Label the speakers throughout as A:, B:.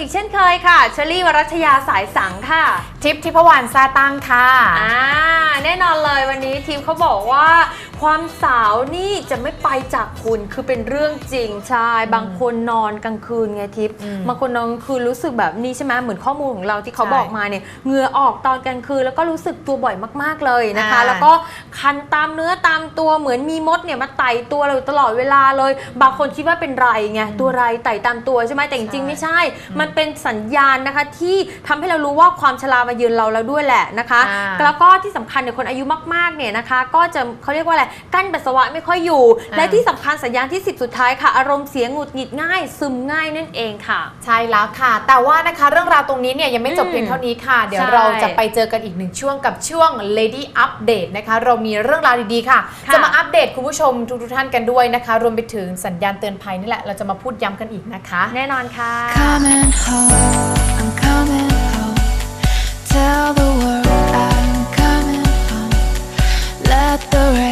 A: อ
B: งคนอีกเช่นเคยค่ะเชลี่วรัชยาสายสังค่ะ
A: ทิพย์ทิพวรรณซาตังค่ะ
B: อ่าแน่นอนเลยวันนี้ทีมเขาบอกว่า ความสาวนี่จะไม่ไปจากคุณคือเป็นเรื่องจริงใช่บางคนนอนกลางคืนไงทิพย์
A: อืม
B: บางคนนอนกลางคืนรู้สึกแบบนี้ใช่ไหมเหมือนข้อมูลของเราที่เขา
A: ใช่
B: บอกมาเนี่ยเหงื่อออกตอนกลางคืนแล้วก็รู้สึกตัวบ่อยมาก ๆเลยนะคะ
A: อ่า
B: แล้วก็คันตามเนื้อตามตัวเหมือนมีมดเนี่ยมาไต่ตัวเราอยู่ตลอดเวลาเลย บางคนคิดว่าเป็นไรไงตัวไรไต่ตามตัวใช่ไหมแต่จริงๆไม่ใช่ มันเป็นสัญญาณนะคะที่ทำให้เรารู้ว่าความชรามาเยือนเราแล้วด้วยแหละนะคะ
A: อ่า
B: แล้วก็ที่สำคัญเนี่ยคนอายุมากๆเนี่ยนะคะ ก็จะเขาเรียกว่าอะไรกั้นปัสสาวะไม่ค่อยอยู่
A: อ่า
B: และที่สำคัญสัญญาณที่ 10 สุดท้ายค่ะ อารมณ์เสียหงุดหงิดง่าย ซึมง่ายนั่นเองค่ะ
A: ใช่แล้วค่ะ แต่ว่านะคะเรื่องราวตรงนี้เนี่ยยังไม่จบ
B: อืม
A: เพียงเท่านี้ค่ะ เดี๋ยว
B: ใช่
A: เราจะไปเจอกันอีกหนึ่งช่วงกับช่วง Lady Update นะคะ เรามีเรื่องราวดีๆค่ะ
B: ค่ะ
A: จะมาอัปเดตคุณผู้ชมทุกๆท่านกันด้วยนะคะ รวมไปถึงสัญญาณเตือนภัยนี่แหละเราจะมาพูดย้ำกันอีกนะคะ
B: แน่นอนค่ะ
C: Coming home, I'm coming home. Tell the world I'm coming home. Let the rain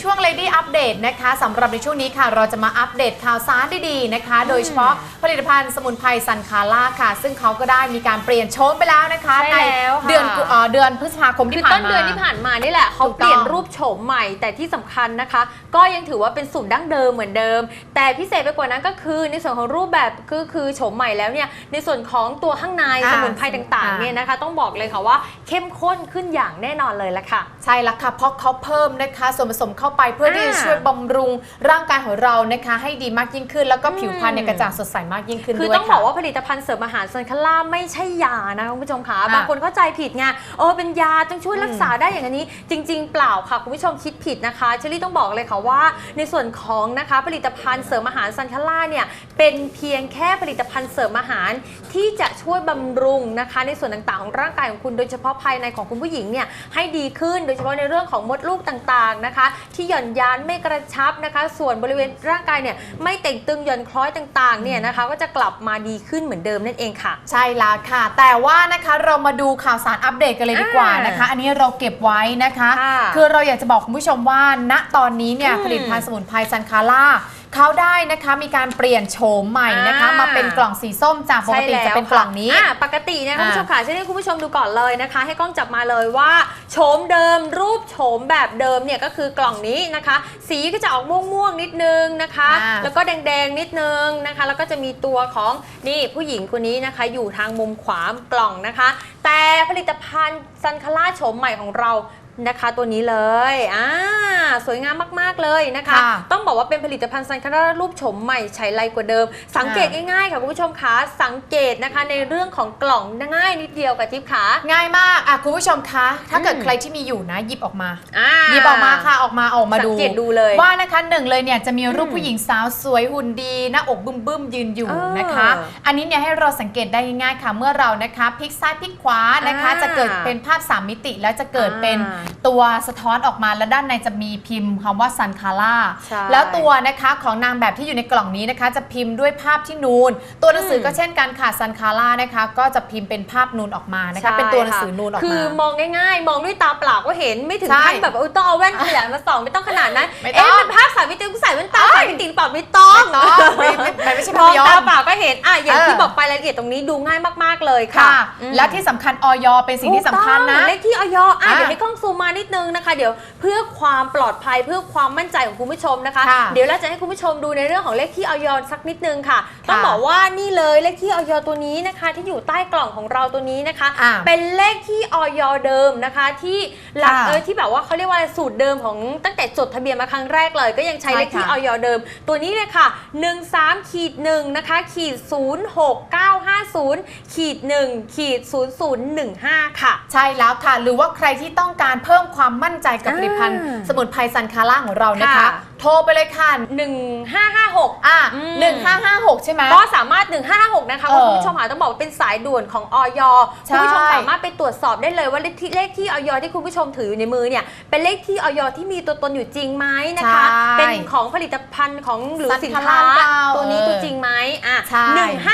A: ช่วง Lady Update นะคะสำหรับในช่วงนี้ค่ะ เราจะมาอัปเดตข่าวสารดีๆนะคะ โดยเฉพาะผลิตภัณฑ์สมุนไพรซันคาร่าค่ะ ซึ่งเขาก็ได้มีการเปลี่ยนโฉมไปแล้วนะคะ
B: ใช่แล้วค่ะ
A: เดือนกุเอ่อเดือนพฤษภาคม
B: คื
A: ที่
B: อ
A: ผ่า
B: ต้
A: น
B: น
A: มา
B: เดือนที่ผ่านมานี่แหละเขา
A: ถูก
B: เปลี่ยน
A: ต้อง
B: รูปโฉมใหม่แต่ที่สำคัญนะคะ ก็ยังถือว่าเป็นสูตรดั้งเดิมเหมือนเดิม แต่พิเศษไปกว่านั้นก็คือในส่วนของรูปแบบก็คือโฉมใหม่แล้วเนี่ยในส่วนของตัวข้างใน
A: อ่า
B: สมุนไพรต่างๆ
A: อ่า
B: เนี่ยนะคะ ต้องบอกเลยค่ะว่าเข้มข้นขึ้นอย่างแน่นอนเลยละค่ะ
A: ใช่แล้วค่ะเพราะเขาเพิ่มนะคะ ส่วนผสมเข้าไปเพื่อที่จะ
B: อ่า
A: ช่วยบำรุงร่างกายของเรานะคะ ให้ดีมากยิ่งขึ้น แล้วก็ผิวพรรณเนี่ย
B: อืม
A: กระจ่างสดใสมากยิ่งขึ้น
B: คือ
A: ด้วย
B: ต้อง
A: ค่ะ
B: บอกว่าผลิตภัณฑ์เสริมอาหารซันคาร่าไม่ใช่ยานะคุณผู้ชมคะ
A: อะ
B: บางคนเข้าใจผิดไงเออเป็นยาต้องช่วยรักษาได้อย่างนี้ จริง ๆ เปล่าค่ะคุณผู้ชมคิดผิดนะคะเชอรี่ต้องบอกเลยค่ะว่า ในส่วนของนะคะผลิตภัณฑ์เสริมอาหารซันคาร่าเนี่ยเป็นเพียงแค่ผลิตภัณฑ์เสริมอาหาร ที่จะช่วยบำรุงนะคะ ในส่วนต่างๆของร่างกายของคุณโดยเฉพาะภายในของคุณผู้หญิงเนี่ยให้ดีขึ้นโดยเฉพาะในเรื่องของมดลูกต่างๆนะคะที่หย่อนยานไม่กระชับนะคะ ส่วนบริเวณร่างกายเนี่ยไม่เต่งตึงหย่อนคล้อยต่างๆเนี่ยนะคะก็จะกลับมาดีขึ้นเหมือนเดิมนั่นเองค่ะ
A: ใช่แล้วค่ะ แต่ว่านะคะเรามาดูข่าวสารอัปเดตกันเลยดีกว่านะคะ อันนี้เราเก็บไว้นะคะ
B: ค่ะ
A: คือเราอยากจะบอกคุณผู้ชมว่าณตอนนี้เนี่ย
B: อืม
A: ผลิตภัณฑ์สมุนไพรซันคาร่า เขาได้นะคะมีการเปลี่ยนโฉมใหม่นะคะ
B: อ่าม
A: มาเป็นกล่องสีส้มจากปกติจะเป็นกล่องนี้
B: อะปกติเนี่ยคุณผู้ชมค่ะจะให้คุณผู้ชมดูก่อนเลยนะคะ ให้กล้องจับมาเลยว่าโฉมเดิม รูปโฉมแบบเดิมเนี่ยก็คือกล่องนี้นะคะ สีก็จะออกม่วงๆนิดนึงนะคะ
A: อ่า
B: แล้วก็แดงๆนิดนึงนะคะ แล้วก็จะมีตัวของนี่ผู้หญิงคนนี้นะคะ อยู่ทางมุมขวากล่องนะคะ แต่ผลิตภัณฑ์ซันคาร่าโฉมใหม่ของเรา นะคะ ตัวนี้เลยอ่าสวยงามมาก ๆ เลยนะคะ
A: ค่ะ
B: ต้องบอกว่าเป็นผลิตภัณฑ์ซันคาร่ารูปโฉมใหม่ใช้ไรกว่าเดิม สังเกตง่าย ๆ ค่ะคุณผู้ชมคะสังเกตนะคะในเรื่องของกล่องง่ายนิดเดียวกับทิพย์ขา
A: ง่ายมากอะคุณผู้ชมคะ ถ้าเกิด
B: อืม
A: ใครที่มีอยู่นะหยิบออกมา
B: อ่า
A: หยิบออกมาค่ะออกมาออกมาดู
B: สังเกตดูเลย
A: ว่านะคะหนึ่งเลยเนี่ยจะมีรูป
B: อืม
A: ผู้หญิงสาวสวยหุ่นดีหน้าอกบึ้มบึ้มๆยืนอยู่
B: เออ
A: นะคะ อันนี้เนี่ยให้เราสังเกตได้ง่ายๆค่ะ เมื่อเรานะคะพลิกซ้ายพลิกขวานะคะ
B: อ่า
A: จะเกิดเป็นภาพสามมิติแล้วจะเกิดเป็น
B: อ่า
A: ตัวสะท้อนออกมาแล้วด้านในจะมีพิมพ์คำว่าซันคาร่า
B: ใช่
A: แล้วตัวนะคะของนางแบบที่อยู่ในกล่องนี้นะคะ จะพิมพ์ด้วยภาพที่นูน ตัวหนังสือก็เช่นกันค่ะซันคาร่านะคะ ก็จะพิมพ์เป็นภาพนูนออกมานะคะเป็นตัวหนังสือนูนออกมา
B: คือมองง่ายๆ มองด้วยตาเปล่าก็เห็นไม่ถึง
A: ใช่
B: ขั้นแบบว่าเออต้องเอาแว่นขยายมาส่องไม่ต้องขนาดนั้น
A: ไม่ต้อง
B: เอ๊ะเป็นภาพสามมิติกูใส่แว่นตาสามมิติหรือเปล่าไม่ต้อง
A: ไม่ต้องไม่ไม่ไม่ไม่ใช่
B: ม
A: ภา
B: อ
A: พ
B: ง
A: ยน
B: ตา
A: ตร์
B: เปล่าก็เห็นอะอย่าง
A: เออ
B: ที่บอกไปรายละเอียดตรงนี้ดูง่ายมากๆเลยค่ะ
A: ค่ะ
B: อืม
A: และที่สำคัญออยเป็นสิ่งที่สำคัญ
B: ถูกต้
A: นะ
B: องเลขที่ออยอะ
A: อะ
B: เดี๋ยวให้กล้องซูมมานิดนึงนะคะเดี๋ยวเพื่อความปลอดภัยเพื่อความมั่นใจของคุณผู้ชมนะคะ
A: ค่ะ
B: เดี๋ยวเราจะให้คุณผู้ชมดูในเรื่องของเลขที่ออยสักนิดนึงค่ะ
A: ค่ะ
B: ต้องบอกว่านี่เลยเลขที่ออยตัวนี้นะคะ ที่อยู่ใต้กล่องของเราตัวนี้นะคะ
A: อะ
B: เป็นเลขที่ออยเดิมนะคะ ที่หลัก
A: ค่ะ
B: เออที่แบบว่าเขาเรียกว่าสูตรเดิมของตั้งแต่จดทะเบียนมาครั้งแรกเลย ก็ยังใช้
A: ใช่
B: เลขที่
A: ค่ะ
B: ออยเดิม ตัวนี้เลยค่ะ 13ขีด1นะคะขีด06950ขีด1ขีด0015 ค่ะ
A: ใช่แล้วค่ะ หรือว่าใครที่ต้องการเพิ่มความมั่นใจกับ
B: อ่า
A: ผลิตภัณฑ์สมุนไพรซันคาร่าของเรานะคะ
B: ค่ะ
A: โทรไปเลยค่ะ
B: 1556
A: อะ
B: อืม
A: หนึ่งห้าห้าหกใช่ไหม
B: ก็สามารถ 1556 นะคะ
A: เออ
B: คุณผู้ชมค่ะต้องบอกว่าเป็นสายด่วนของออย
A: ใช่
B: คุณผู้ชมสามารถไปตรวจสอบได้เลยว่าเลขที่เลขที่ออยที่คุณผู้ชมถืออยู่ในมือเนี่ยเป็นเลขที่ออยที่มีตัวตนอยู่จริงไหมนะคะ
A: ใช่
B: เป็นของผลิตภัณฑ์ของหรือ
A: สัน
B: สิน
A: ท
B: ค้า
A: ราเปล่า
B: ตัวนี้
A: เออ
B: ตัวจริงไหมอะ
A: ใช่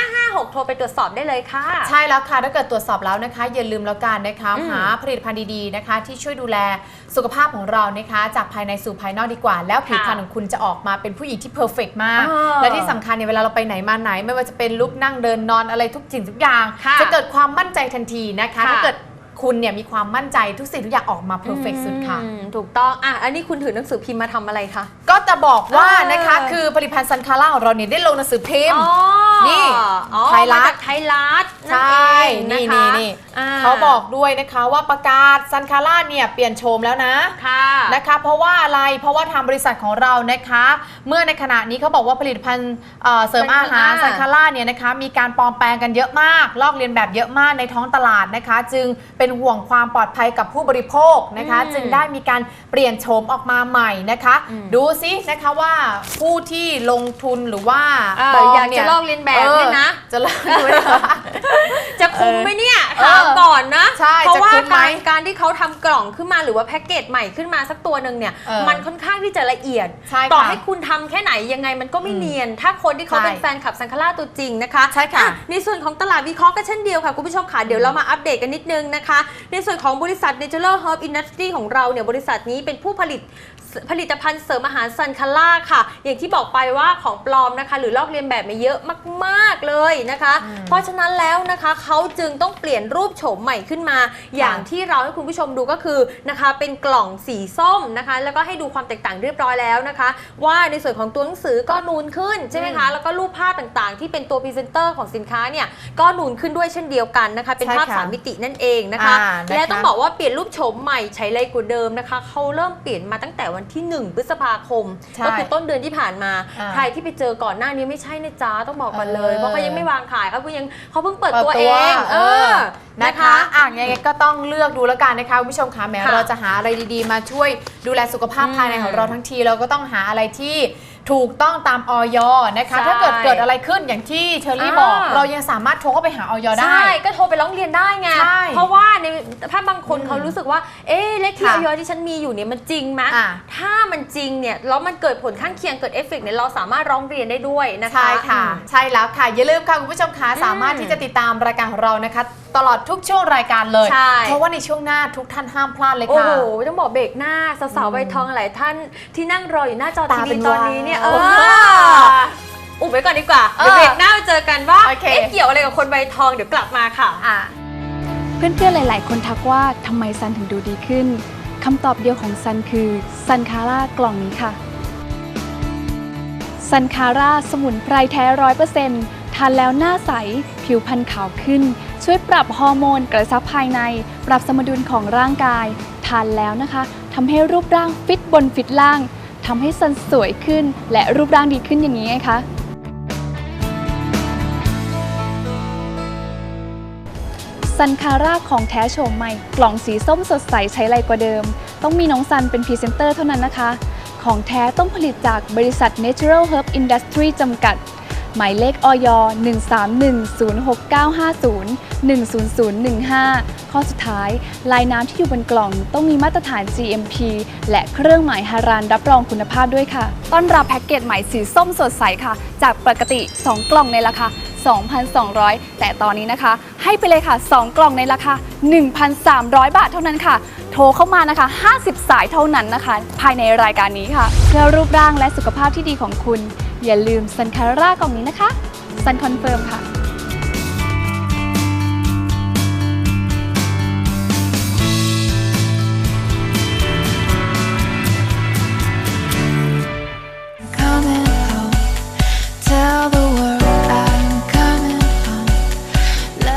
B: 1556 โทรไปตรวจสอบได้เลยค่ะ
A: ใช่แล้วค่ะ ถ้าเกิดตรวจสอบแล้วนะคะ อย่าลืมแล้วกันนะคะ
B: อืม
A: หาผลิตภัณฑ์ดีๆนะคะ ที่ช่วยดูแล สุขภาพของเรานะคะ จากภายในสู่ภายนอกดีกว่า แล้วผิวพรรณของคุณจะออกมาเป็นผู้หญิงที่เพอร์เฟกมาก
B: อ่า
A: และที่สำคัญเนี่ยเวลาเราไปไหนมาไหน ไม่ว่าจะเป็นลุกนั่งเดินนอนอะไรทุกสิ่งทุกอย่าง
B: ค่ะ
A: จะเกิดความมั่นใจทันทีนะคะ
B: ค่ะ
A: ถ้าเกิดคุณเนี่ยมีความมั่นใจทุกสิ่งทุกอย่างออกมาเพอร์เฟกสุดค่ะ
B: อืมถูกต้อง อะ อันนี้คุณถือหนังสือพิมพ์มาทำอะไรคะ
A: ก็จะบอกว่า
B: เออ
A: นะคะ คือผลิตภัณฑ์ซันคาร่าของเราเนี่ยได้ลงหนังสือพิมพ์ นี่
B: อ๋อ
A: ไทยรัฐ
B: มาจากไทยรัฐ
A: ใช
B: นั่น่เอง
A: นี่
B: นะคะ
A: นี่นี่
B: อ่
A: เขาบอกด้วยนะคะว่าประกาศซันคาร่าเนี่ยเปลี่ยนโฉมแล้วนะ
B: ค่ะ
A: นะคะเพราะว่าอะไรเพราะว่าทางบริษัทของเรานะคะ เมื่อในขณะนี้เขาบอกว่าผลิตภัณฑ์เอ่อเสริมอาหาร
B: Sankara
A: ซันคาร่าเนี่ยนะคะมีการปลอมแปลงกันเยอะมาก ลอกเลียนแบบเยอะมากในท้องตลาดนะคะ จึงเป็นห่วงความปลอดภัยกับผู้บริโภคนะคะ
B: อืม
A: จึงได้มีการเปลี่ยนโฉมออกมาใหม่นะคะ
B: อืม
A: ดูซินะคะว่าผู้ที่ลงทุนหรือว่า
B: เออ
A: ปลม
B: อยากจะลอกเลียนแบบเนี่ยนะ
A: ออจะลอกดูนะคะ
B: จะคุ้มไหมเนี่ย
A: เออ
B: ถามก่อนนะ
A: ใช่
B: เพราะว่า
A: จะคุ้มไหม
B: การการที่เขาทำกล่องขึ้นมาหรือว่าแพ็กเกจใหม่ขึ้นมาสักตัวหนึ่งเนี่ย
A: เออ
B: มันค่อนข้างที่จะละเอียด
A: ใช่ค่ะ
B: ต่อให้คุณทำแค่ไหนยังไงมันก็ไม่
A: อืม
B: เนียน ถ้าคนที่เขา
A: ใช่
B: เป็นแฟนคลับซังคาร่าตัวจริงนะคะ
A: ใช่ค่ะ
B: อ่ในส่วนของตลาดวิเคราะห์ก็เช่นเดียวค่ะ คุณผู้ชมค่ะ เดี๋ยวเรามาอัปเดตกันนิดนึงนะคะ ในส่วนของบริษัท Natural Herb Industry ของเราเนี่ยบริษัทนี้เป็นผู้ผลิต ผลิตภัณฑ์เสริมอาหารซันคาร่าค่ะ อย่างที่บอกไปว่าของปลอมนะคะ หรือลอกเลียนแบบมาเยอะมากๆเลยนะคะ
A: อืม
B: เพราะฉะนั้นแล้วนะคะเขาจึงต้องเปลี่ยนรูปโฉมใหม่ขึ้นมา อย่างที่เราให้คุณผู้ชมดูก็คือนะคะเป็นกล่องสีส้มนะคะ แล้วก็ให้ดูความแตกต่างเรียบร้อยแล้วนะคะ ว่าในส่วนของตัวหนังสือก็นูนขึ้นใช่ไหมคะแล้วก็รูปภาพต่างๆ ที่เป็นตัวพรีเซนเตอร์ของสินค้าเนี่ยก็นูนขึ้นด้วยเช่นเดียวกันนะคะเป็น
A: ใช่
B: ภาพ
A: ค่ะ
B: สามมิตินั่นเองนะคะ
A: อ่านะคะ
B: และต้องบอกว่าเปลี่ยนรูปโฉมใหม่ใช้ไรกว่าเดิมนะคะเขาเริ่มเปลี่ยนมาตั้งแต่วันที่ 1 พฤษภาคม
A: ใช่
B: ก็คือต้นเดือนที่ผ่านมา
A: อ่า
B: ใครที่ไปเจอก่อนหน้านี้ไม่ใช่นะจ๊ะต้องบอกก่อนเลย
A: เออ
B: เพราะเขายังไม่วางขายเขาเพิ่งยังเขาเพิ่งเปิด
A: เปิด
B: ตัว
A: ตั
B: เอ
A: ว
B: ง
A: เออ
B: นะ
A: นะคะคะ อะยังไงก็ต้องเลือกดูแล้วกันนะคะคุณผู้ชมคะแม้
B: ค่ะ
A: เราจะหาอะไรดีๆ มาช่วยดูแลสุขภาพ
B: อืม
A: ภายในของเราทั้งที เราก็ต้องหาอะไรที่ ถูกต้องตามออยนะคะ
B: ใช่
A: ถ้าเกิดเกิดอะไรขึ้นอย่างที่เชอรี่บอก
B: อ่า
A: เรายังสามารถโทรเข้าไปหาออยได้
B: ใช่ ก็โทรไปร้องเรียนได้ไง
A: ใช่
B: เพราะว่าในถ้าบางคน
A: อืม
B: เขารู้สึกว่า เอ๊ะเลขที่
A: ค่ะ
B: ออยที่ฉันมีอยู่เนี่ยมันจริงไหม
A: อ่า
B: ถ้ามันจริงเนี่ยแล้วมันเกิดผลข้างเคียงเกิดเอฟเฟกต์เนี่ยเราสามารถร้องเรียนได้ด้วยนะคะ
A: ใช่ค่ะ
B: อืม
A: ใช่แล้วค่ะ อย่าลืมค่ะคุณผู้ชมคะ
B: อืม
A: สามารถที่จะติดตามรายการของเรานะคะ ตลอดทุกช่วงรายการเลย
B: ใช่
A: เพราะว่าในช่วงหน้าทุกท่านห้ามพลาดเลย
B: โอ้
A: ค่ะ
B: โห ต้องบอกเบรกหน้าสาว
A: อื
B: ๆ
A: ม
B: ใบทองหลายท่านที่นั่งรออยู่หน้าจอ
A: ตา
B: ที
A: เป็
B: วี
A: น
B: ตอนนี้เนี่ยเอ
A: วาว
B: ออุบไว้ก่อนดีกว่าเดี๋ยว
A: เออ
B: เบรกหน้ามาเจอกันว่า
A: โอเค
B: เอ๊ะเกี่ยวอะไรกับคนใบทองเดี๋ยวกลับมาค่ะ
A: อะ
D: เพื่อนๆ หลาย ๆ คนทักว่าทำไมซันถึงดูดีขึ้น คำตอบเดียวของซันคือซันคาร่ากล่องนี้ค่ะ ซันคาร่าสมุนไพรแท้ร้อยเปอร์เซ็นต์ทานแล้วหน้าใส ผิวพรรณขาวขึ้น ช่วยปรับฮอร์โมนกระชับภายใน ปรับสมดุลของร่างกาย ทานแล้วนะคะทำให้รูปร่างฟิตบนฟิตล่าง ทำให้ซันสวยขึ้น และรูปร่างดีขึ้นอย่างนี้ไงคะ ซันคาร่าของแท้โฉมใหม่ กล่องสีส้มสดใสใช้ไรกว่าเดิม ต้องมีน้องซันเป็นพรีเซนเตอร์เท่านั้นนะคะ ของแท้ต้องผลิตจากบริษัท Natural Herb Industry จำกัด หมายเลขออย1310695010015 ข้อสุดท้าย ลายน้ำที่อยู่บนกล่องต้องมีมาตรฐาน GMP และเครื่องหมายฮารานรับรองคุณภาพด้วยค่ะ ต้อนรับแพ็กเกจใหม่สีส้มสดใสค่ะ จากปกติ 2 กล่องในราคา 2,200 แต่ตอนนี้นะคะ ให้ไปเลยค่ะ 2 กล่องในราคา 1,300 บาทเท่านั้นค่ะ โทรเข้ามานะคะ 50 สายเท่านั้นนะคะ ภายในรายการนี้ค่ะ เพื่อรูปร่างและสุขภาพที่ดีของคุณ อย่าลืมซันคาร่ากล่องนี้นะคะซันคอนเฟิร์มค่ะ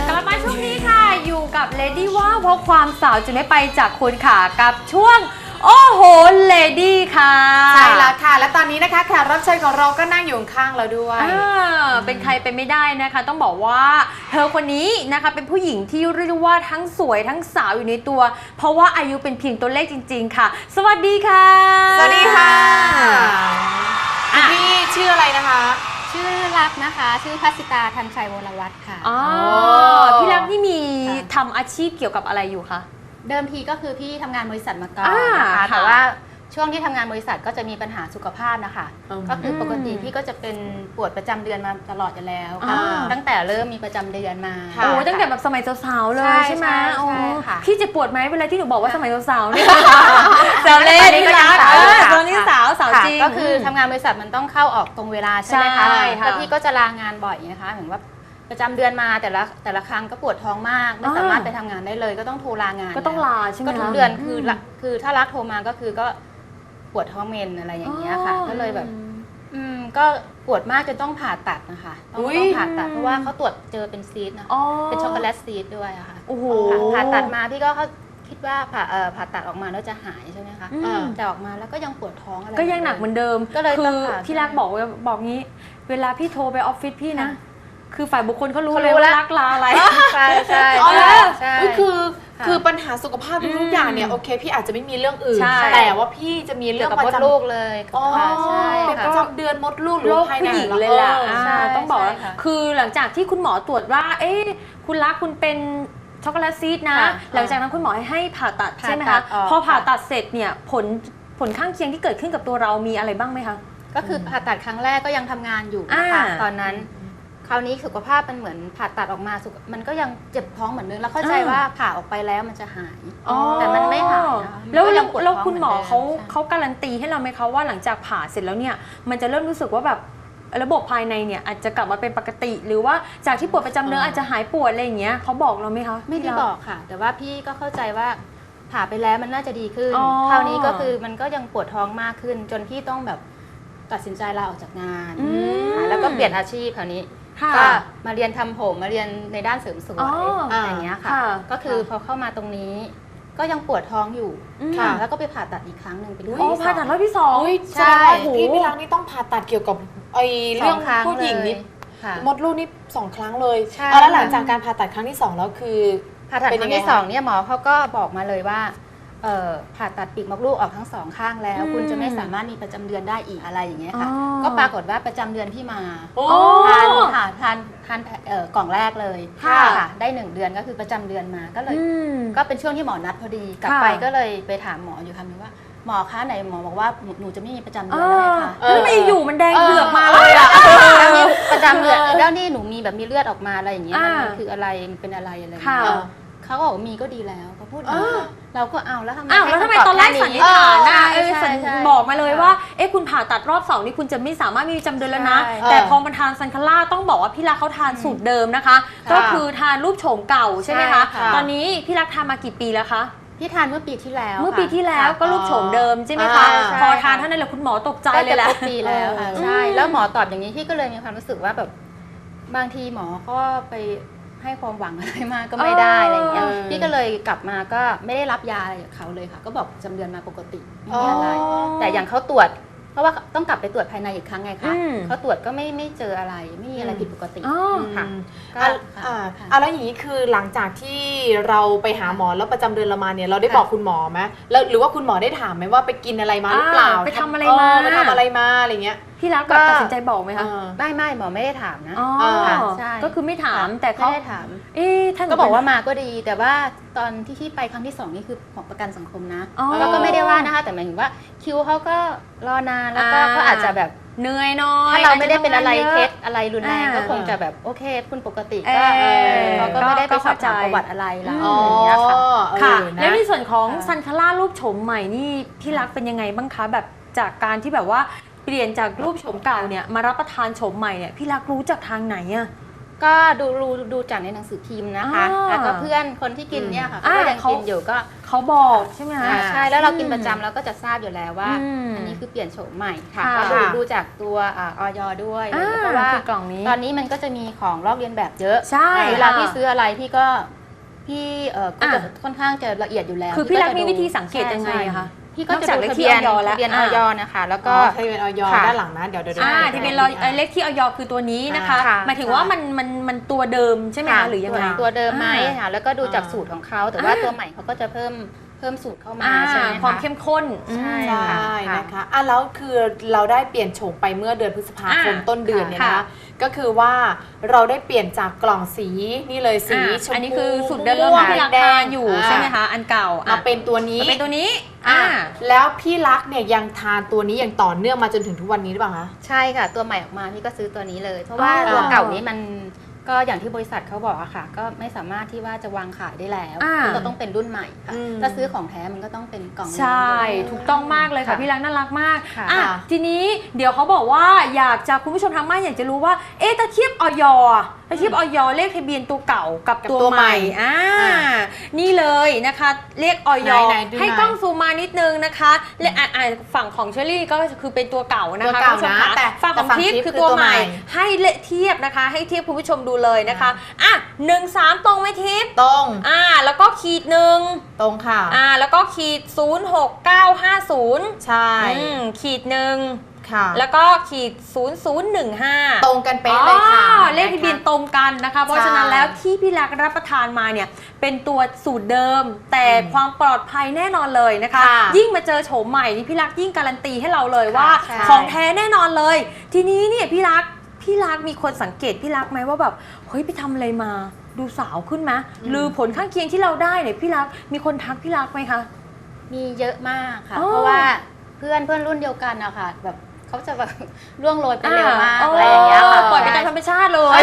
B: กลับมาช่วงนี้ค่ะอยู่กับ Lady ว่าเพราะความสาวจะไม่ไปจากคุณค่ะกับช่วง โอ้โห เลดี้ค่ะ
A: ใช่แล้วค่ะ และตอนนี้นะคะแขกรับเชิญของเราก็นั่งอยู่ข้างๆเราด้วย
B: อ่าเป็นใครไปไม่ได้นะคะ ต้องบอกว่าเธอคนนี้นะคะเป็นผู้หญิงที่เรียกได้ว่าทั้งสวยทั้งสาวอยู่ในตัว เพราะว่าอายุเป็นเพียงตัวเลขจริง ๆ ค่ะ สวัสดีค่ะ
A: สวัสดีค่ะ
B: อะ
A: พี่ชื่ออะไรนะคะ
E: ชื่อรักนะคะ ชื่อพัสิตาทันชัยวรวัตรค่ะ
B: อ๋อ
A: โอ้
B: พี่รักนี่มี
E: ค่ะ
B: ทำอาชีพเกี่ยวกับอะไรอยู่คะ
E: เดิมทีก็คือพี่ทำงานบริษัทมาก่อน
B: อ่า
E: นะคะ
B: ค่ะ
E: แต่ว่าช่วงที่ทำงานบริษัทก็จะมีปัญหาสุขภาพนะคะ
A: อืม
E: ก็คือปกติ
B: อืม
E: พี่ก็จะเป็นปวดประจำเดือนมาตลอดอยู่แล้ว
B: อ่า
E: ตั้งแต่เริ่มมีประจำเดือนมา
A: ค่ะ
B: โอ้ตั้งแต่แบบสมัยสาวๆเลย
E: ใช่
B: ใช่ไหม
E: ใช่
B: โอ้
E: ใช่ค่ะ
B: พี่เจะปวดไหมเวลาที่หนูบอกว่าสมัยสาวๆเนี่ยแซวเล่น
E: ตอนนี้ก็ยังสาว
B: เอ
E: อยู่
B: อ
E: ค่ะ
B: ตอนนี้สาวสาว
E: ค่ะ
B: จริง
E: ก็คือทำงานบริษัทมันต้องเข้าออกตรงเวลาใช่ไหมคะ
B: ใช่ค่ะ
E: แล้วพี่ก็จะลางานบ่อยนะคะเหมือนว่า ประจำเดือนมาแต่ละแต่ละครั้งก็ปวดท้องมาก ไม่
B: อ่า
E: สามารถไปทำงานได้เลย ก็ต้องโทรลางาน
B: ก็ต้องลาใช่ไหม
E: ก็ทุก
B: คะ
E: เดือนคือ
B: ม
E: ละคือถ้ารักโทรมาก็คือก็ปวดท้องเมนอะไรอย่างเงี้ยค่ะ ก็เลยแบบ อืมก็ปวดมากจนต้องผ่าตัดนะคะต้อง
A: อุ๊ย
E: ต้องผ่าตัดเพราะว่าเขาตรวจเจอเป็นซีสต์นะ
B: อ๋อ
E: เป็นช็อกโกแลตซีสต์ด้วยอะค่ะ
B: โอ้โห
E: ค่ะผ่าตัดมาพี่ก็คิดว่าผ่าเอ่อผ่าตัดออกมาแล้วจะหายใช่ไหมคะ
B: อืม
E: แต่ออกมาแล้วก็ยังปวดท้องอะไร
B: ก็ยังหนักเหมือนเดิม
E: ก็เลย
B: คื
E: ต้อง
B: อ
E: ผ่า
B: พี่รักบอกว่าบอกงี้ เวลาพี่โทรไปออฟฟิศพี่นะ
E: ค่ะ
B: คือฝ่ายบุคคลเขารู้
E: เขา
B: เลย
E: รู้
B: ว่า
E: แล้ว
B: รักลาอะไร
E: ใช่ใช่
A: อ๋อ
E: ใช่ใช่
A: เอ้ยคือ
E: ค่ะ
A: คือปัญหาสุขภาพทุกๆอย่างเนี่ย
B: อืม
A: โอเคพี่อาจจะไม่มีเรื่องอื่น
B: ใช่
A: แต่ว่าพี่จะมี
E: เกี่
A: เรื่
E: ย
A: อ
E: ว
A: ง
E: กับ
A: ประ
E: มด
A: จำ
E: ลูกเลย
A: อ๋อ
E: ค่ะใช่
A: เป็น
E: ค่ะ
A: ประจำเดือนมดลูกหรือ
B: โรค
A: ภายใน
B: ผู้หญิงเลยล่ะ
A: ออ
B: อ่า
E: ใช่
B: ต้องบอกว่า
E: ใช่ค่ะ
B: คือหลังจากที่คุณหมอตรวจว่า เอ๊ะคุณรักคุณเป็นช็อกโกแลตซีดนะ
E: ค่ะ
B: หลังจากนั้นคุณหมอให้ผ่าตัด
E: ผ่า
B: ใช่ไหม
E: ตั
B: คะ
E: ดออก
B: พอผ่า
E: ค่ะ
B: ตัดเสร็จเนี่ยผลผลข้างเคียงที่เกิดขึ้นกับตัวเรามีอะไรบ้างไหมคะ
E: ก็คือผ่าตัดครั้งแรกก็ยังทำงานอยู่นะคะ
B: อ่า
E: ตอนนั้น คราวนี้สุขภาพมันเหมือนผ่าตัดออกมาสุขมันก็ยังเจ็บท้องเหมือนเดิมแล้วเข้าใจ
B: อ่า
E: ว่าผ่าออกไปแล้วมันจะหาย
B: อ๋อ
E: แต่มันไม่หายนะคะ
B: แล้ว
E: มันก็
B: แล้
E: ยั
B: ว
E: งปวด
B: แล้ว
E: ท้อง
B: คุณหมอ
E: เหมือนเดิม
B: เขา
E: ใช่
B: เขาการันตีให้เราไหมคะว่าหลังจากผ่าเสร็จแล้วเนี่ย มันจะเริ่มรู้สึกว่าแบบระบบภายในเนี่ยอาจจะกลับมาเป็นปกติ หรือว่าจากที่ปวดประจำเดือน
A: อ่า
B: อาจจะหายปวดอะไรอย่างเงี้ยเขาบอกเราไหมคะ
E: ไม่ได้
B: พี่รั
E: บอกค่ะ แต่ว่าพี่ก็เข้าใจว่าผ่าไปแล้วมันน่าจะดีขึ้น
B: อ๋อ
E: คราวนี้ก็คือมันก็ยังปวดท้องมากขึ้น จนพี่ต้องแบบตัดสินใจลาออกจากงาน
B: อืม
E: ค่ะแล้วก็เปลี่ยนอาชีพคราวนี้
B: ค่ะ
E: ก็มาเรียนทำผมมาเรียนในด้านเสริมสวย
B: อ๋ออ
E: อะไรอย่างเงี้ยค่ะ
B: ค่ะ
E: ก็คือพอเข้ามาตรงนี้ ก็ยังปวดท้องอยู่
B: อืม
E: ค่ะ แล้วก็ไปผ่าตัดอีกครั้งหนึ่งเป็นครั้ง
B: อ๋อ
E: ที่ส
B: ผ่า
E: อง
B: ตัดรอบที่สอง
A: โอ้ย
E: ใช่
A: แสดงว่าพี่พี่รักนี่ต้องผ่าตัดเกี่ยวกับไอ้
E: ส
A: เรื่
E: อ
A: อง
E: งครั้ง
A: ผู้หญิง
E: เล
A: นี่
E: ยค่ะ
A: มดลูกนี่สองครั้งเลย
E: ใช่
A: เอาแล้วหลังจากการผ่าตัดครั้งที่สองแล้วคือ
E: ผ่าตัด
A: เป็น
E: ค
A: ยั
E: รั้
A: ง
E: ง
A: ไง
E: ที่
A: คะ
E: สองเนี่ยหมอเขาก็บอกมาเลยว่าเอ่อผ่าตัดปีกมดลูกออกทั้งสองข้างแล้ว
B: อืม
E: คุณจะไม่สามารถมีประจำเดือนได้อีกอะไรอย่างเงี้ยค่ะ
B: อ๋อ
E: ก็ปรากฏว่าประจำเดือนพี่มา
A: โอ้
E: ทานค่ะทานทานเอ่อกล่องแรกเลย
A: ค่ะ
E: ได้หนึ่งเดือนก็คือประจำเดือนมาก็เลย
B: อืม
E: ก็เป็นช่วงที่หมอนัดพอดีกลับ
B: ค่ะ
E: ไปก็เลยไปถามหมออยู่คำนึงว่าหมอคะไหนหมอบอกว่าหนูหนูจะไม่มีประจำ
B: เอ
E: เดือนแล้ว
B: อ
E: ไงคะ
A: เออ
B: แล้วไม่อยู่มันแดงเผือกมาเลยอะ
E: แล้วนี่ประจำเดือนแล้วนี่หนูมีแบบมีเลือดออกมาอะไรอย่างเงี้ย
B: อ่ามั
E: มันคืออะไรมันเป็นอะไรอะไรอย่าง
B: ค่ะ
E: เงี้ย เขาก็บอกว่ามีก็ดีแล้วเขาพูดอย่างนี้
A: อ่า
E: เราก็เอาแล้วทำไม
B: อ้าวแล้วทำไม
E: ให้คำ
B: ตอนแรก
E: ค่
B: สันนิษฐานนะ
E: ใช่
B: เออ
E: ใช่
B: สัน
E: ใช่
B: บอกมาเลยว่าเอ๊ะคุณผ่าตัดรอบสองนี่คุณจะไม่สามารถมีประจำเดือนแล้วนะ
E: ใช่
B: แต่พอมาทานซันคาร่าต้องบอกว่าพี่รักเขาทานสูตรเดิมนะคะ
A: ค่ะ
B: ก็คือทานรูปโฉมเก่าใช่ไหมคะ
E: ใช่ค่ะ
B: ตอนนี้พี่รักทานมากี่ปีแล้วคะ
E: พี่ทานเมื่อปีที่แล้ว
B: เมื่อ
E: ค่ะ
B: ปีที่แล้ว
E: ค่ะ
B: ก็รูปโฉมเดิมใช่ไหม
A: อ่า
B: คะ
E: ใช่
B: พอทาน
E: ค่ะ
B: เท่านั้นแหละคุณหมอตกใจ
E: ก็
B: เลย
E: จะ
B: แหละ
E: ครบปีแล้วค่ะ
B: เออ
E: ใช่ แล้วหมอตอบอย่างนี้พี่ก็เลยมีความรู้สึกว่าแบบบางทีหมอก็ไป ให้ความหวังอะไรมากก็ไม่ได้อะไรอย่างเงี้ย
A: เออ
E: พี่ก็เลยกลับมาก็ไม่ได้รับยาอะไรจากเขาเลยค่ะ ก็บอกจำเดือนมาปกติไม่มีอะไร แต่อย่างเขาตรวจ เพราะว่าต้องกลับไปตรวจภายในอีกครั้งไงคะ
B: อืม
E: เขาตรวจก็ไม่ไม่เจออะไรไม่มีอะไรผิดปกติ
B: อ๋อ
E: ค่ะ
A: อืม
E: ก็
A: อะ
E: ค่ะ
A: อ่า
E: ค่ะ
A: อะแล้วอย่างนี้คือหลังจากที่เราไปหาหมอแล้วประจำเดือนเรามาเนี่ยเราได้
E: ค่ะ
A: บอกคุณหมอไหมแล้วหรือว่าคุณหมอได้ถามไหมว่าไปกินอะไรมาหรือเปล่า
B: อ่าไปทำอะไร
A: เมาไปทำอะไรมาอะไรเงี้ย
B: พี่รักแบบตัดสินใจบอกไหมคะ
A: เออ
E: ไม่ไม่หมอไม่ได้ถามนะ
B: อ๋อ
A: ค่ะ
E: ใช่
B: ก็คือไม่ถาม
E: ค่ะ
B: แต่เขา
E: ไม่ได้ถาม
B: เอ๊ะท่าน
E: ก็บอกว่ามาก็ดีแต่ว่าตอนที่ที่ไปครั้งที่สองนี่คือของประกันสังคมนะ
B: อ๋อ
E: แล้วก็ไม่ได้ว่านะคะแต่หมายถึงว่าคิวเขาก็รอนานแล้วก็
B: อ่า
E: เขาอาจจะแบบ
B: เหนื่อยน้อย
E: ถ้าเราไม่ได้เป็นอะไรา
B: จจ
E: เค
B: ทำงา
E: ส
B: ยะ
E: อะไรรุนแรง
B: อ่า
E: ก็คงจะแบบโอเค คุณปกติ
B: เอ
E: ก็
B: อ
E: เออเขาก็ไม่ได้ไป
B: ก็
E: สอบถาม
B: เข้าใจ
E: ประวัติอะไรเรา
A: อ๋อ
E: อย่างเงี้ยค่ะ
B: ค่ะ
A: เออนะ
B: แล้วในส่วนของ
E: ค่ะ
B: ซันคาร่ารูปโฉมใหม่นี่พี่รักเป็นยังไงบ้างคะแบบจากการที่แบบว่า เปลี่ยนจากรูปโฉมเก่าเนี่ยมารับประทานโฉมใหม่เนี่ยพี่รักรู้จากทางไหนอะ
E: ก็ดูดูดูจากในหนังสือพิมพ์นะคะ
B: อ่า
E: แล้วก็เพื่อนคนที่กินเนี่ยค่ะ
B: อ่า
E: เขาก็ยัง
B: เขา
E: กินอยู่ก็
B: เขาบอกใช่ไหมคะ
E: อ่าใช่แล้วเรากินประจำเราก็จะทราบอยู่แล้วว่า
B: อืม
E: อันนี้คือเปลี่ยนโฉมใหม่ค่ะ
B: ค่ะ
E: ก็ดูดูจากตัวอ่าออยด้วยอะไร
B: อ่า
E: อย่างเงี้ยเพราะว่า
B: คือกล่องนี้
E: ตอนนี้มันก็จะมีของลอกเลียนแบบเยอะ
B: ใช่
E: เวลา
B: ค่ะ
E: พี่ซื้ออะไรพี่ก็พี่เออก็จะ
B: อะ
E: ค่อนข้างจะละเอียดอยู่แล้ว
B: คือพี่รัก
E: จะ
B: มี
E: ดู
B: วิธีสังเกตยังไง
E: ใช่
B: อะคะ
E: ใช่ พี่ก็
B: นอก
E: จะ
B: จาก
E: ดู
B: เลข
E: ทะ
B: ที่
E: เบียน
B: ออยแล้ว
E: ทะเบียนอ
B: อ่า
E: อยนะคะ แล้ว
A: ก็
E: ก็
A: ทะเบียนออย
E: ค่ะ
A: ด้านหลังนะ เดี๋ยวเดี๋ยวเดี๋ยว
B: อ่า
A: เดี๋ยว
B: ที่เป็นรอยเอ่อเลขที่ออยคือตัวนี้นะคะ
E: ค่ะ
B: หมายถึงว่ามันมันมันตัวเดิมใช่ไหม
E: ค่ะ
B: คะหรือยังไง
E: ตัวเดิมไหม
B: อ่า
E: ค่ะแล้วก็ดูจาก
A: อ่า
E: สูตรของเขาแต่ว่า
B: อ่า
E: ตัวใหม่เขาก็จะเพิ่ม เพิ่มสูตรเข้ามา
B: อ่า
E: ใช่ไหม
B: ความ
E: คะ
B: เข้มข้น
E: ใช่
A: ใช่
E: ค่ะ
A: นะคะอะแล้วคือเราได้เปลี่ยนโฉมไปเมื่อเดือนพฤษภาคม
B: อ่า
A: ต้นเดือนเนี่ย
B: ค่ะ
A: นะคะก็คือว่าเราได้เปลี่ยนจากกล่องสีนี่เลยสี
B: อ่า
A: ชมพู
B: อันนี้คือสูตรเดิมที่พี่รักทานอยู่ใช่ไหมคะ อันเก่าอะ
A: มาเป็นตัวนี้
B: มาเป็นตัวนี้
A: อะ
B: อ่า
A: แล้วพี่รักเนี่ยยังทานตัวนี้อย่างต่อเนื่องมาจนถึงทุกวันนี้หรือเปล่าคะ
E: ใช่ค่ะ ตัวใหม่ออกมาพี่ก็ซื้อตัวนี้เลย เพราะว่า
B: อ๋อ
E: ตัวเก่านี้มัน ก็อย่างที่บริษัทเขาบอกอะค่ะ ก็ไม่สามารถที่ว่าจะวางขายได้แล้ว
B: อ่า
E: คือเราต้องเป็นรุ่นใหม่ค่ะ
A: อืม
E: ถ้าซื้อของแท้มันก็ต้องเป็นกล่องนี้
B: ใช่
E: ด้วย
B: ถูกต้องมากเลยค่ะ
E: ค่ะ
B: พี่รักน่ารักมาก
E: ค่ะ
B: อะทีนี้เดี๋ยวเขาบอกว่าอยากจะคุณผู้ชมทางบ้านอยากจะรู้ว่า เอ๊ะตะเทียบออยตะ เทียบออยเลขทะเบียนตัวเก่ากับ
A: กับ
B: ตัว
A: ตัว
B: ให
A: ใหม่
B: ม่อ่า
A: อ่า
B: นี่เลยนะคะเลขออย
A: ไหนๆดู
B: ให้
A: หน่อย
B: กล้องซูมมานิดนึงนะคะเลขอะอะฝั่งของเชอรี่ก็คือเป็นตัวเก่านะ
A: ตัว
B: คะ
A: เก่า
B: คุณผู้ชม
A: นะ
B: ค่ะ
A: แต่
B: ฝั่งของ
A: แต่ฝั่ง
B: ทิพย์
A: ทิพย์
B: คือ
A: คือ
B: ตัว
A: ตัว
B: ใหม่
A: ใหม่
B: ให้เลขเทียบนะคะ ให้เทียบคุณผู้ชมดูเลยนะคะอะหนึ่งสามตรงไหมทิพย์
A: ตรง
B: อ่า แล้วก็ขีดหนึ่ง
A: ตรงค่ะ
B: อ่าแล้วก็ขีด 06950
A: ใช่
B: อืมขีดหนึ่ง
A: ค่ะ
B: แล้วก็ขีด 0015
A: ตรงกันเป๊ะเลยค่ะ
B: อ๋อเลขทะเบียนตรงกันนะคะ เพราะฉะนั้น
A: ใช่
B: แล้วที่พี่รักรับประทานมาเนี่ย เป็นตัวสูตรเดิม แต่
A: อืม
B: ความปลอดภัยแน่นอนเลยนะคะ
A: ค่ะ
B: ยิ่งมาเจอโฉมใหม่นี่พี่รักยิ่งการันตีให้เราเลยว่า
E: ใช่
B: ของแท้แน่นอนเลย ทีนี้เนี่ยพี่รักพี่รักมีคนสังเกตพี่รักไหมว่าแบบเฮ้ยไปทำอะไรมาดูสาวขึ้นไหมหรือผลข้างเคียงที่เราได้เนี่ยพี่รักมีคนทักพี่รักไหมคะ
E: มีเยอะมากค่ะ
B: อ๋อ
E: เพราะว่าเพื่อนเพื่อนรุ่นเดียวกันอะค่ะแบบ เขาจะแบบล่วงโรยไปเร็วมาก
B: อ่า
E: อะไรอย่างเงี้ยค่ะ
B: ปล่อยไปตามธรรมชาติเลย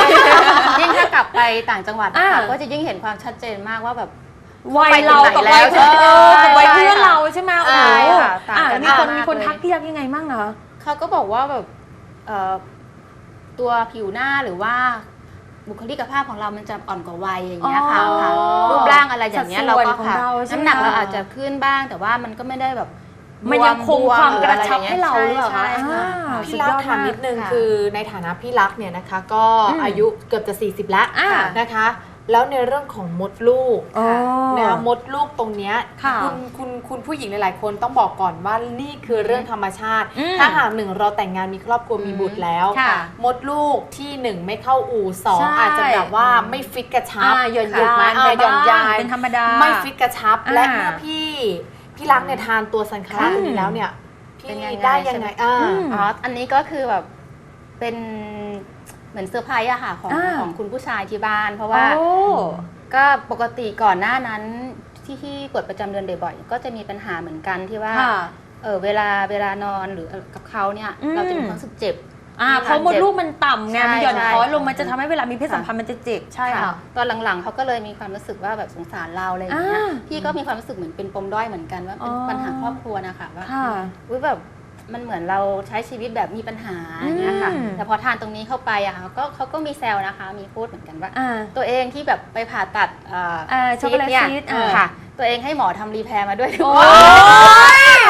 E: ยิ่งถ้ากลับไปต่างจังหวัดอะค่ะ
B: อ่า
E: ก็จะยิ่งเห็นความชัดเจนมากว่าแบบ
B: วัยเรากับ
E: ไป
B: วัย
E: ถึงไหนแล้ว
B: เพื่อนเออกับวัย
E: ใช่
B: เพื่อนเราใช่ไหมโอ้
E: ใช่
B: โห
E: ค่ะต่าง
B: อะ
E: กัน
B: มีคน
E: มาก
B: มีคน
E: เลย
B: ทักพี่รักยังไงมั่งนะ
E: เขาก็บอกว่าแบบเอ่อตัวผิวหน้าหรือว่าบุคลิกภาพของเรามันจะอ่อนกว่าวัยอย่างเงี้ยค่ะ
B: อ๋อ
E: ค่ะรูปร่างอะไรอย่างเงี้ย
B: สัดส่
E: เรา
B: วน
E: ก็
B: ของ
E: ค่ะ
B: เราใช่ไหม
E: น้ำหนักเรา
B: คะ
E: อาจจะขึ้นบ้าง แต่ว่ามันก็ไม่ได้แบบ
B: มันยังคง
E: บว
B: ความ
E: ห
B: ก
E: อ
B: ระ
E: อไชั
B: บให้เราหรือเปล่า
E: ใช่
B: คะ
E: ใช่
B: อ่า
E: ค่ะ
A: พี่รักถามนิดนึง
E: ค่ะ
A: คือในฐานะพี่รักเนี่ยนะคะ ก็
B: อืม
A: อายุเกือบจะ 40 แล้ว
B: อ่า
A: นะคะ แล้วในเรื่องของมดลูก
B: อ๋อ
A: นะคะมดลูกตรงเนี้ย
B: ค่ะ
A: ณคุณคุณผู้หญิงหลายๆ คนต้องบอกก่อนว่านี่คือเรื่องธรรมชาติ
B: อืม
A: ถ้าหากหนึ่งเราแต่งงานมีครอบครัวมีบุตรแล้ว
B: ค่ะ
A: มดลูกที่หนึ่งไม่เข้าอู่สอง
B: ใช่
A: อาจจะแบบว่าไม่ฟิตกระชั
B: อ่า
A: บ
B: หย่อน
A: ถูก
B: ยา
A: ไหม
B: น
A: อ่า
B: ไป
A: หย่อน
B: บ้าง
A: ยาน
B: เป็นธรรมดา
A: ไม่ฟิตกระชับ
B: อ่า
A: และเมื่อพี่ พี่รักเนี่ยทานตัวซันคาร่า
B: อืม
A: ตัวนี้แล้วเนี่ยพี่
E: เป็นยังไง
A: ได้ยังไงอ่า
B: อืม
E: อ๋ออันนี้ก็คือแบบเป็นเหมือนเซอร์ไพรส์อะค่ะของ
B: อ่า
E: ของคุณผู้ชายที่บ้าน เพราะว่า
B: โอ้
E: ก็ปกติก่อนหน้านั้นที่ที่ปวดประจำเดือนบ่อยๆก็จะมีปัญหาเหมือนกันที่ว่า
B: ค่ะ
E: เออเวลาเวลานอนหรือกับเขาเนี่ย
B: อืม
E: เราจะมีความรู้สึกเจ็บ
B: อ่าเพราะมดลูกมันต่ำไง
E: ใช่
B: มันหย่อน
E: ใช่
B: คล้อยลง
E: ค่ะ
B: มันจะทำให้เวลามีเพศสัมพันธ์มันจะเจ็บ ใช่ค่ะ
E: ตอนหลังๆเขาก็เลยมีความรู้สึกว่าแบบสงสารเราอะไรอย่างเงี้ย
B: อ่า
E: พี่ก็มีความรู้สึกเหมือนเป็นปมด้อยเหมือนกันว่าเป็น
B: อ๋อ
E: ปัญหาครอบครัวนะคะว่า
B: ค่ะ
E: อุ๊ยแบบมันเหมือนเราใช้ชีวิตแบบมีปัญหาอย่างเงี้ยค่ะ
B: อืม
E: แต่พอทานตรงนี้เข้าไปอะค่ะก็เขาก็มีแซวนะคะ มีพูดเหมือนกันว่า
B: อ่า
E: ตัวเองที่แบบไปผ่าตัดเอ่อ
B: เอ่อช็อกโกแลต
E: เนี่ย
B: ซีสอ่า
E: ค่ะ ตัวเองให้หมอทำรีแพร์มาด้วย
B: โอ้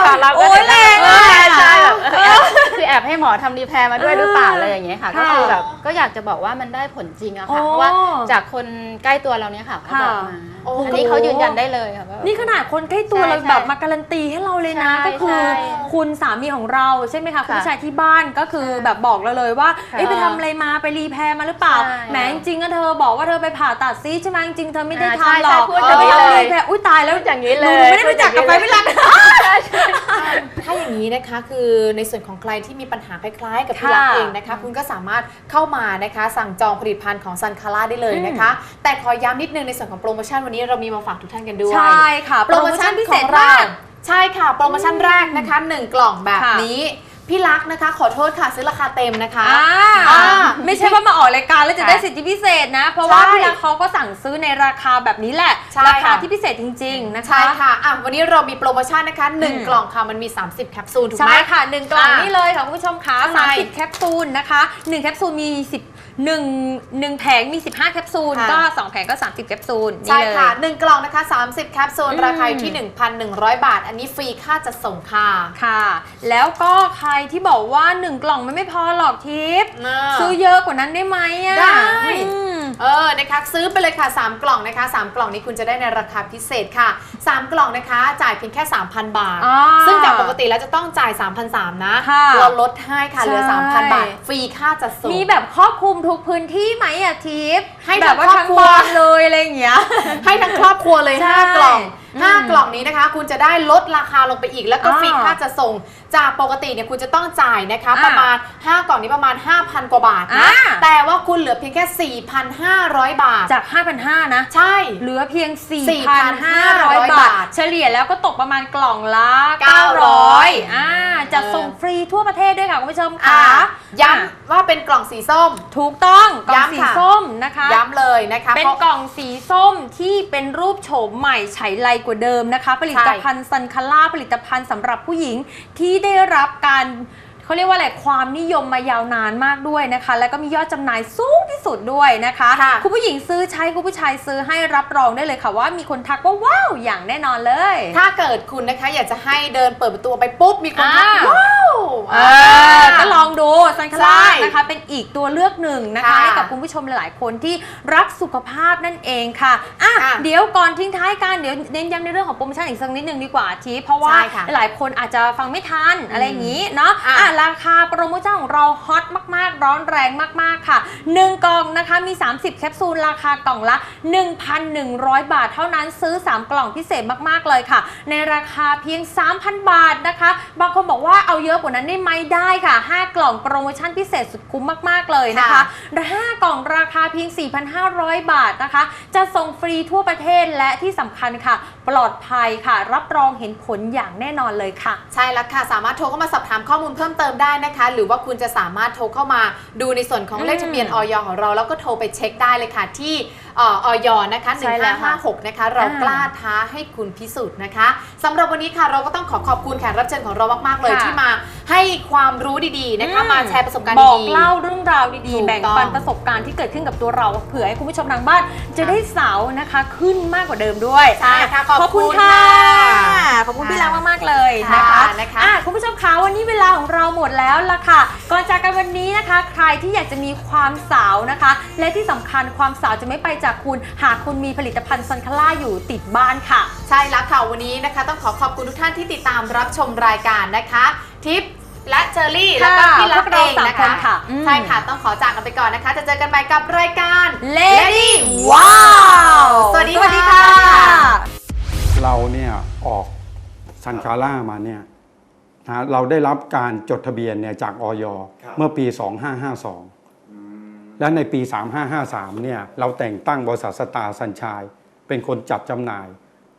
E: ค่ะเราก็
B: โอ้ยแรงอะ
E: ใช่ใช่แบบคือแอบ คือแอบให้หมอทำรีแพร์มาด้วยหรือเปล่าอะไรอย่างเงี้ยค่ะ ก็
B: ค่ะ
E: คือแบบก็อยากจะบอกว่ามันได้ผลจริงอะค่ะ
B: โอ้
E: เพราะว่าจากคนใกล้ตัวเราเนี่ยค่ะเขาบอกมา
A: โอ้
E: อันนี้เขายืนยันได้เลยค่ะว่า
B: นี่ขนาดคนใกล้ตัว
E: ใช่
B: เรา
E: ใช่
B: แบบมาการันตีให้เราเลยนะ
E: ใช่
B: ก็คือ
E: ใช่
B: คุณสามีของเราใช่ไหมคะคุณ
E: ค่ะ
B: ผู้ชายที่บ้านก็คือแบบบอกเราเลยว่า
E: ค่ะ
B: เอ้ยไปทำอะไรมาไปรีแพร์มาหรือเปล่า
E: ใช่
B: แหมจริงๆก็เธอบอกว่าเธอไปผ่าตัดซีสใช่ไหมจริงๆเธอไม่ได้
E: อ่าใช่
B: ทำหรอก
E: ใช่พูดอย่างนี้
B: ออ
E: เลย
B: รีแพร์อุ้ยตายแล้ว
E: พูดอย่างนี้
B: ห
E: เล
B: นู
E: ย
B: หนูไม่ได้รู้จักกับไฟไม่รัก
A: ถ้าอย่างนี้นะคะคือในส่วนของใครที่มีปัญหาคล้ายๆ กับพี่
B: ค่ะ
A: รักเองนะคะ คุณก็สามารถเข้ามานะคะ สั่งจองผลิตภัณฑ์ของซันคาร่าได้เลยนะคะ แต่ขอย้ำนิดนึงในส่วนของโปรโมชั่นวันนี้เรามีมาฝากทุกท่านกันด้วย
B: ใช่ค่ะ
A: โปรโมชั่น
B: พิ
A: พิ
B: เศ
A: เศ
B: ษ
A: ษ
B: มาก
A: ใช่ค่ะ โปรโมชั่นแรกนะคะ 1 กล่องแบบ
B: ค่ะ
A: นี้ พี่รักนะคะ ขอโทษค่ะซื้อราคาเต็มนะคะ
B: อ่า
A: อ่า
B: ไม่ใช่ว่ามาออกรายการแล้วจะได้สิทธิพิเศษนะ เพราะว่า
A: ใช่
B: พี่รักเขาก็สั่งซื้อในราคาแบบนี้แหละ
A: ใช่
B: ราคา
A: ค่ะ
B: ที่พิเศษจริง ๆ นะคะ
A: ใช่ค่ะอะ วันนี้เรามีโปรโมชั่นนะคะ
B: อืม
A: 1 กล่องค่ะ มันมี 30 แคปซูลถูกไห
B: ใช่
A: ม
B: ค่ะหนึ่งกล่อง
A: อะ
B: นี่เลยค่ะคุณผู้ชมคะ
A: ข้างใน
B: สามสิบแคปซูลนะคะหนึ่งแคปซูลมีสิบ หนึ่งหนึ่งแผงมี 15 แคปซูล
A: ค่ะ
B: ก็ 2 แผงก็ 30 แคปซูลนี่
A: ใช่
B: เลย
A: ค่ะ 1 กล่องนะคะ 30 แคปซูล
B: อืม
A: ราคาอยู่ที่ 1,100 บาท อันนี้ฟรีค่าจัดส่งค่ะ
B: ค่ะ แล้วก็ใครที่บอกว่า 1 กล่องมันไม่พอหรอกทิป
A: น่า
B: ซื้อเยอะกว่านั้นได้ไหมอะ
A: ได้
B: อืม
A: เออนะคะซื้อไปเลยค่ะ 3 กล่องนะคะ 3 กล่องนี้คุณจะได้ในราคาพิเศษค่ะ 3 กล่องนะคะ จ่ายเพียงแค่ 3,000 บาท
B: อ่า
A: ซึ่งจากปกติแล้วจะต้องจ่าย 3,300นะ
B: ค่ะ
A: เราลดให้ค่ะเหลือ
B: ใช่
A: 3,000 บาท ฟรีค่าจัดส่ง
B: มีแบบครอบคลุมทุกพื้นที่ไหมอะทิป
A: ให้
B: แบบว่า
A: ทั้ง
B: ทั้ง
A: ครอบครัว
B: บ้านเลยอะไรอย่างเงี้ย
A: ให้ทั้งครอบครัวเลย
B: ใช่
A: 5 กล่อง
B: อืม
A: 5 กล่องนี้นะคะ คุณจะได้ลดราคาลงไปอีก แล้วก็
B: อ่า
A: ฟรีค่าจะส่งจากปกติเนี่ยคุณจะต้องจ่ายนะคะ
B: อ่า
A: ประมาณ 5 กล่องนี้ประมาณ 5,000 กว่าบาทนะ
B: อ่า
A: แต่ว่าคุณเหลือเพียงแค่ 4,500 บาท
B: จาก 5,500 นะ
A: ใช่
B: เหลือเพียง
A: 4,500
B: 4,500บา
A: บา
B: ท
A: ท
B: เฉลี่ยแล้วก็ตกประมาณกล่องละ
A: 900
B: อ่าจะส่งฟรีทั่วประเทศด้วยค่ะคุณผู้ชม
A: อ่า
B: ค่ะ
A: ย้ำว่าเป็นกล่องสีส้ม
B: ถูกต้องกล่อง
A: ย้ำ
B: สี
A: ค่ะ
B: ส้ม นะคะ
A: เป็
B: น
A: พราะ
B: กล่องสีส้มที่เป็นรูปโฉมใหม่ไฉไลกว่าเดิมนะคะ ผลิตภัณฑ์ซันคาร่าผลิตภัณฑ์สำหรับผู้หญิงที่ได้รับการ เขาเรียกว่าอะไรความนิยมมายาวนานมากด้วยนะคะ แล้วก็มียอดจำหน่ายสูงที่สุดด้วยนะคะ
A: ค่ะ
B: คุณผู้หญิงซื้อใช้คุณผู้ชายซื้อให้รับรองได้เลยค่ะว่ามีคนทักว่าว้าวอย่างแน่นอนเลย
A: ถ้าเกิดคุณนะคะอยากจะให้เดินเปิดประตูไปปุ๊บมีคนทัก
B: อ่า
A: ว้าว
B: เออก็ลองดูซันคาร่า
A: ใช่
B: นะคะเป็นอีกตัวเลือกหนึ่งนะคะ
A: ค่ะ
B: ให้กับคุณผู้ชมหลาย ๆ คนที่รักสุขภาพนั่นเองค่ะอะ
A: อะ
B: เดี๋ยวก่อนทิ้งท้ายกันเดี๋ยวเน้นย้ำในเรื่องของโปรโมชั่นอีกสักนิดหนึ่งดีกว่าทีเพราะว่า
A: ใช่ค่ะ
B: หลายคนอาจจะฟังไม่ทันอะไรอย่างนี้เนาะ
A: อะ
B: อะราคาโปรโมชั่นของเราฮอตมาก ๆ ร้อนแรงมาก ๆ ค่ะ 1 กล่องนะคะมี 30 แคปซูล ราคากล่องละ 1,100 บาท เท่านั้นซื้อ 3 กล่องพิเศษมาก ๆ เลยค่ะ ในราคาเพียง 3,000 บาทนะคะ บางคนบอกว่าเอาเยอะกว่านั้นได้ไหมได้ค่ะ 5 กล่องโปรโมชั่นพิเศษสุดคุ้มมาก ๆ เลยนะ
A: คะ
B: 5 กล่องราคาเพียง 4,500 บาทนะคะ จะส่งฟรีทั่วประเทศและที่สำคัญค่ะ ปลอดภัยค่ะ รับรองเห็นผลอย่างแน่นอนเลยค่ะ
A: ใช่แล้วค่ะ สามารถโทรเข้ามาสอบถามข้อมูลเพิ่มเติมได้นะคะ หรือว่าคุณจะสามารถโทรเข้ามาดูในส่วนของเลขทะเบียนออยของเรา แล้วก็โทรไปเช็คได้เลยค่ะที่เออยนะคะ
B: ใช่แล้วค่ะ
A: 1556นะคะเรา
B: อ่าก
A: ล้าท้าให้คุณพิสูจน์นะคะสำหรับวันนี้ค่ะเราก็ต้องขอขอบคุณแขกรับเชิญของเรามากๆเลย
B: ค่ะ
A: ที่มาให้ความรู้ดีๆนะคะ
B: อื
A: มาแชร์ประสบการณ์
B: บอก
A: ดีๆ
B: เล่าเรื่องราวดี
A: ถูก
B: ๆ แบ่ง
A: ต้อง
B: ปันประสบการณ์ที่เกิดขึ้นกับตัวเรา เผื่อให้คุณผู้ชมทางบ้านจะได้สาวนะคะขึ้นมากกว่าเดิมด้วย
A: ใช่ค่ะขอบ
B: ขอบคุณ
A: คุณ
B: ค่ะ
A: ค่ะ
B: ขอบคุณพี่ล้างมากๆเลยนะคะ
A: ค่ะนะคะ
B: อ่คุณผู้ชมคะวันนี้เวลาของเราหมดแล้วล่ะค่ะ ก่อนจากกันวันนี้นะคะ ใครที่อยากจะมีความสาวนะคะ และที่สำคัญความสาวจะไม่ไปจากคุณ หากคุณมีผลิตภัณฑ์ซันคาร่าอยู่ติดบ้านค่ะ
A: ใช่แล้วค่ะวันนี้นะคะ ต้องขอขอบคุณทุกท่านที่ติดตามรับชมรายการนะคะ ทิปและเชอรี่ แล้วก็พี่รัก
B: พวกเรา
A: เอง
B: สาม
A: นะ
B: ค
A: คะ
B: นค่ะอืม
A: ใช่ค่ะ ต้องขอจากกันไปก่อนนะคะ จะเจอกันใหม่กับรายการ
B: Lady
A: ว้าว
B: ส
A: ส
B: วั
A: วั
B: ส
A: ส
B: ดี
A: ดี
B: ค่ะ
A: ค่ะ
F: เราเนี่ยออกซันคาร่ามาเนี่ยนะเราได้รับการจดทะเบียนเนี่ยจากออยเมื่อปี 2552 และในปี 3553เนี่ยเราแต่งตั้งบริษัทสตาร์สัญชัยเป็นคนจัดจำหน่าย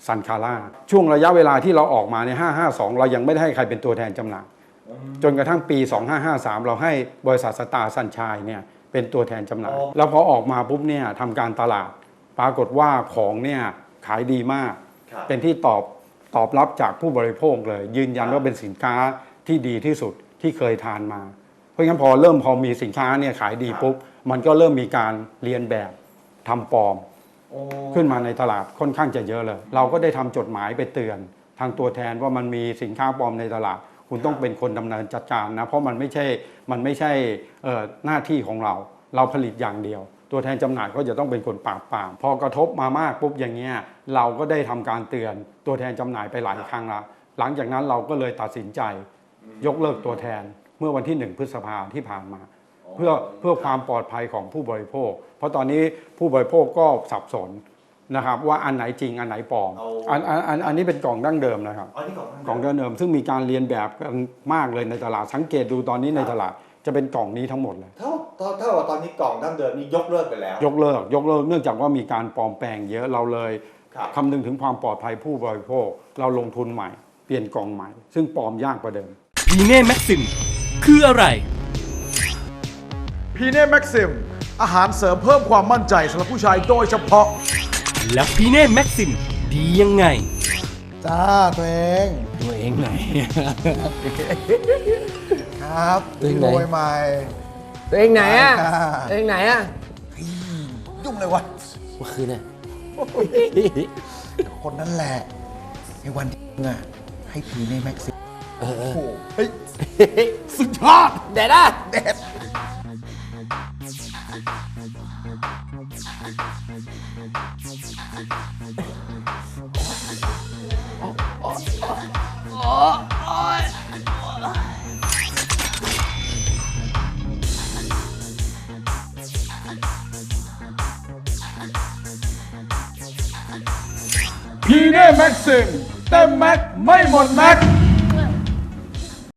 F: ซันคาร่าช่วงระยะเวลาที่เราออกมาในย552 เรายังไม่ได้ให้ใครเป็นตัวแทนจำหน่าย จนกระทั่งปี 2553 เราให้บริษัทสตาร์สัญชัยเนี่ยเป็นตัวแทนจำหน่าย แล้วพอออกมาปุ๊บเนี่ยทำการตลาด ปรากฏว่าของเนี่ยขายดีมาก เป็นที่ตอบตอบรับจากผู้บริโภคเลย ยืนยันว่าเป็นสินค้าที่ดีที่สุดที่เคยทานมา เพราะงั้นพอเริ่มพอมีสินค้าเนี่ยขายดีปุ๊บมันก็เริ่มมีการเรียนแบบทำปลอมขึ้นมาในตลาดค่อนข้างจะเยอะเลย เราก็ได้ทำจดหมายไปเตือน ทางตัวแทนว่ามันมีสินค้าปลอมในตลาด คุณต้องเป็นคนดำเนินจัดการนะ เพราะมันไม่ใช่มันไม่ใช่เอ่อหน้าที่ของเรา เราผลิตอย่างเดียว ตัวแทนจำหน่ายก็จะต้องเป็นคนปราบปรามพอกระทบมามากปุ๊บอย่างเงี้ยเราก็ได้ทำการเตือนตัวแทนจำหน่ายไปหลายครั้งละหลังจากนั้นเราก็เลยตัดสินใจ ยกเลิกตัวแทน เมื่อวันที่หนึ่งพฤษภาที่ผ่านมา เพื่อเพื่อความปลอดภัยของผู้บริโภค เพราะตอนนี้ผู้บริโภคก็สับสนนะครับว่าอันไหนจริงอันไหนปลอม
G: เอา
F: อันอันอันอันนี้เป็นกล่องดั้งเดิมนะครับ
G: อ๋อนี่ของ
F: กล่องดั้งเดิมซึ่งมีการเรียนแบบกันมากเลยในตลาดสังเกตดูตอนนี้ในตลาดจะเป็นกล่องนี้ทั้งหมดเลย
G: เท่าเท่าเท่ากับตอนนี้กล่องดั้งเดิมนี่ยกเลิกไปแล้ว
F: ยกเลิก ยกเลิกเนื่องจากว่ามีการปลอมแปลงเยอะเราเลย
G: ครับ
F: คำนึงถึงความปลอดภัยผู้บริโภค เราลงทุนใหม่ เปลี่ยนกล่องใหม่ ซึ่งปลอมยากกว่าเดิม
H: พีเน่แม็กซิม คืออะไร
I: พีเน่แม็กซิม อาหารเสริมเพิ่มความมั่นใจสำหรับผู้ชายโดยเฉพาะ
H: แล้วพีเน่แม็กซิมดียังไง
I: จ้าตัวเอง
J: ตัวเองไหน
I: ครับ
J: ตัวเองไหน
I: โดยใหม่
J: ตัวเองไหนอะ
I: อ่า
J: ตัวเองไหนอะ
I: ยุ่งเลยวะ
J: เมื่อคืนน่ะ
I: คนนั้นแหละในวันที่มึงอะให้พีเน่แม็กซิม
J: เออเออ
I: โอ้โหเฮ้ยสุดยอด
J: แดดอะ
I: เด็ด
K: พีเน่แม็กซิมเต็มแม็กไม่หมดแม็ก